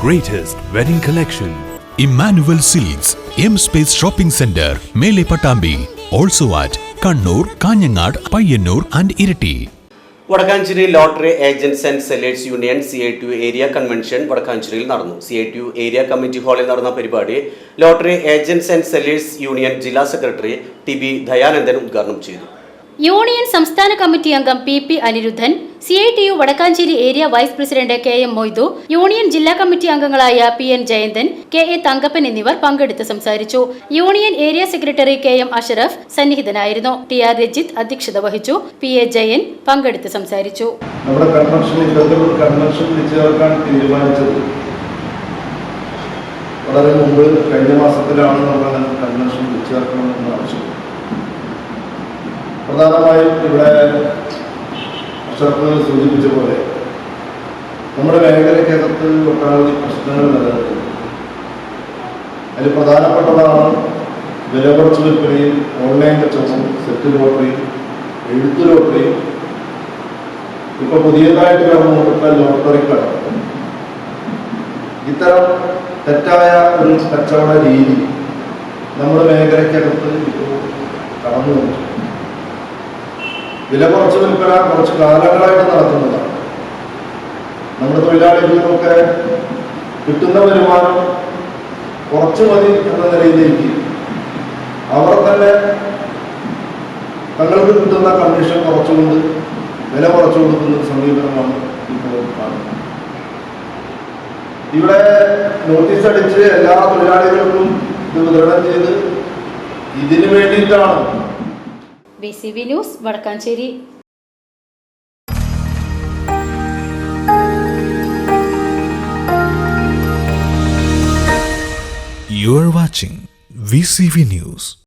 greatest wedding collection Emmanuel silks M space shopping centre മേലെ Pattambi also at Kannur Kanhangad Payyanur and Iritty Vadakkanchery lottery agents and sellers union C I T area convention വടക്കാഞ്ചേരിയിൽ നടന്നു. C I T area committee ഹാളിൽ നടന്ന പരിപാടി lottery agents and sellers union ജില്ലാ secretary T B Dayanandan ഉദ്ഘാടനം ചെയ്തു. Union സംസ്ഥാന committee അംഗം P P Aniruddhan C I T U Vadakkanchery area vice president K M Moidu union ജില്ലാ കമ്മിറ്റി അംഗങ്ങളായ P N Jayanthan K A Thankappan എന്നിവർ പങ്കെടുത്ത് സംസാരിച്ചു. Union area secretary K M Ashraf സന്നിഹിതനായിരുന്നു. T R Rajith അധ്യക്ഷത വഹിച്ചു. P A Jayan പങ്കെടുത്ത് സംസാരിച്ചു. നമ്മുടെ വളരെ മുമ്പ് കഴിഞ്ഞ മാസത്തിലാണ് നമ്മൾ കൺവെൻഷൻ ചേർക്കണമെന്ന് ആവശ്യം പ്രധാനമായും ഇവിടെ അക്ഷരത്തിൽ സൂചിപ്പിച്ച പോലെ നമ്മുടെ മേഖലയ്ക്കകത്ത് ഒട്ടനവധി പ്രശ്നങ്ങൾ നിലനിൽക്കുന്നു. അതിൽ പ്രധാനപ്പെട്ടതാണ് വില കുറച്ച് വിൽപ്പനയും ഓൺലൈൻ കച്ചവടം സെറ്റ് ലോട്ടറിയും എഴുത്ത് ലോട്ടറിയും ഇപ്പൊ പുതിയതായിട്ട് കടന്നുകൊണ്ടിട്ടുള്ള ലോട്ടറി കട ഇത്തരം തെറ്റായ ഒരു കച്ചവട രീതി നമ്മുടെ മേഖലയ്ക്കകത്ത് ഇപ്പോൾ കടന്നു വില കുറച്ച് വിൽപ്പന കുറച്ച് കാലങ്ങളായിട്ട് നടത്തുന്നതാണ് നമ്മുടെ തൊഴിലാളികൾക്കൊക്കെ കിട്ടുന്ന വരുമാനം കുറച്ച് മതി എന്ന നിലയിലേക്ക്. അവർ തന്നെ തങ്ങൾക്ക് കിട്ടുന്ന കമ്മീഷൻ കുറച്ചുകൊണ്ട് വില കുറച്ചു കൊടുക്കുന്ന സമീപനമാണ് ഇപ്പോൾ കാണുന്നത്. ഇവിടെ നോട്ടീസ് അടിച്ച് എല്ലാ തൊഴിലാളികൾക്കും ഇത് വിതരണം ചെയ്ത് ഇതിനു വേണ്ടിയിട്ടാണ് B C B news Vadakkanchery you are watching V C V news